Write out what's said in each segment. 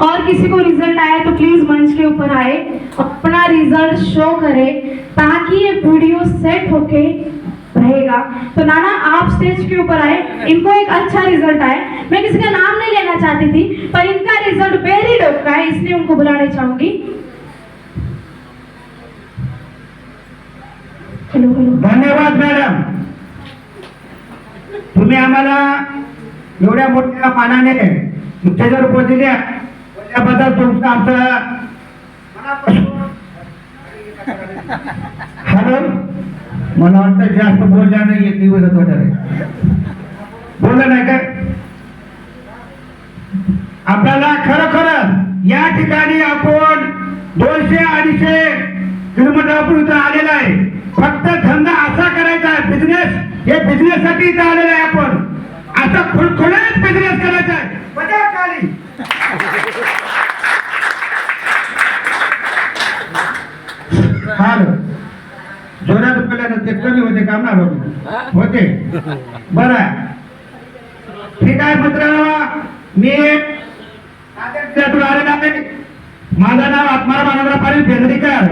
और किसी को रिज़ल्ट आया तो प्लीज़ मंच के ऊपर आए, अपना रिज़ल्ट शो करे, ताकि ये वीडियो सेट होके रहेगा। तो नाना, आप स्टेज के ऊपर आए, इनको एक अच्छा रिज़ल्ट आए। मैं किसी का नाम नहीं लेना चाहती थी, पर इनका रिज़ल्ट वेरी डोप का है, इसलिए उनको बुलाना चाहूँगी। धन्यवाद मॅडम. तुम्ही आम्हाला एवढ्या मोठ्या मानाने स्टेजवर पोहोचल्या त्याबद्दल तुमचं आमचं हॅलो? मला वाटतं जास्त बोलल्या नाही एक दिवस वगैरे बोललं नाही काय आपल्याला खरोखर या ठिकाणी आपण दोनशे अडीचशे किलोमीटर आलेला आहे. फक्त धंदा असा करायचा आहे बिझनेस हे बिझनेस साठी इथं आलेलं आहे आपण. आता खुळखुळीत बिझनेस करायचा आहे. काली हॅलो जोरात बोलल्यानं ते कमी होते काम ना बाबू होते. बर ठीक आहे मित्र मी आलेला आहे. माझं नाव आत्माराम मानवराव पाटील बेंद्रीकर.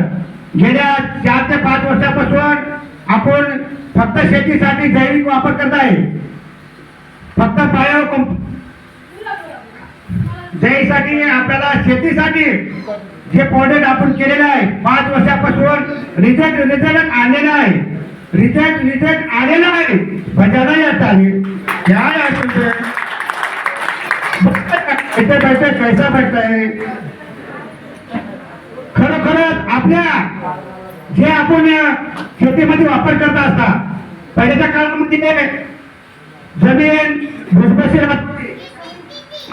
गेल्या चार ते पाच वर्षापासून आपण फक्त शेतीसाठी जैविक वापर करत आहे फक्त बायो कंप जैसाठी आपल्याला शेतीसाठी जे प्रोडक्ट आपण केलेलं आहे पाच वर्षापासून रिझल्ट रिझल्ट आलेला आहे. रिझल्ट रिझल्ट आलेला आहे. बजाना येत आले काय है तुझे पैसा भेटत आहे? परत आपल्या जे आपण शेतीमध्ये वापर करत असता पहिल्याच्या काळामध्ये जमीन भुसभुशीत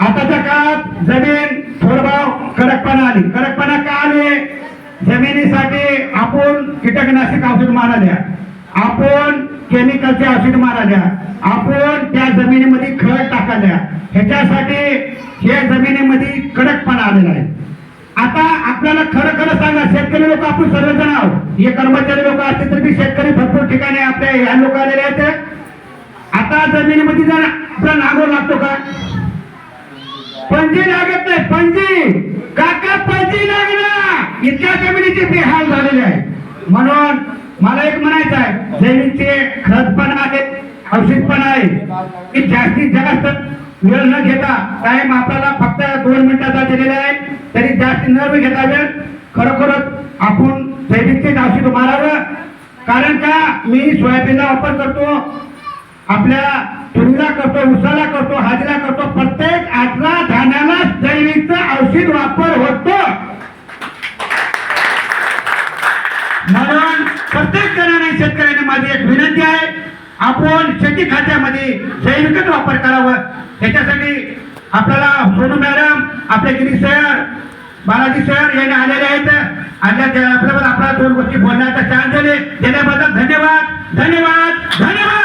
आताच्या काळात जमीन थोडभाव कडकपणा आली. कडकपणा का आले? जमिनीसाठी आपण कीटकनाशक औषध माराल्या आपण केमिकलचे औषध माराल्या आपण त्या जमिनीमध्ये खत टाकाल्या ह्याच्यासाठी या जमिनीमध्ये कडकपणा आलेला आहे. आता आपल्याला खरं खरं सांगा शेतकरी लोक आपण सर्वजण आहोत. हे कर्मचारी लोक असते तर बी शेतकरी भरपूर ठिकाणी आपल्या ह्या लोक आलेले आहेत. आता जमिनीमध्ये जर आपला नांगोर लागतो का? पंजी लागत नाही पंजी काका पंजी लागणार इतक्या जमिनीचे बेहाल झालेले आहे. म्हणून मला एक म्हणायचं आहे जमिनीचे खत पण आहे औषध पण आहे. की जास्तीत जास्त वेळ न घेता टाइम आपल्याला फक्त दोन मिनिटाचा दिलेला आहे. तरी जास्त न घेता वेळ खरोखरच आपण जैविकचे औषध मारावं. कारण का? मी सोयाबीनला वापर करतो आपल्या तुरीला करतो उसाला करतो हाजीला करतो. प्रत्येक आजला धान्याला जैविकचं औषध वापर होतो. म्हणून प्रत्येक जणांना शेतकऱ्याने माझी एक विनंती आहे आपण शेती खात्यामध्ये जैविकच वापर करावं. याच्यासाठी आपल्याला सोनू मॅडम आपले गिरी सर बालाजी सर यांनी आलेले आहेत. आल्या आपल्याबरोबर आपल्याला दोन गोष्टी बोलण्याचा चान्स दिले दिल्याबद्दल धन्यवाद. धन्यवाद. धन्यवाद.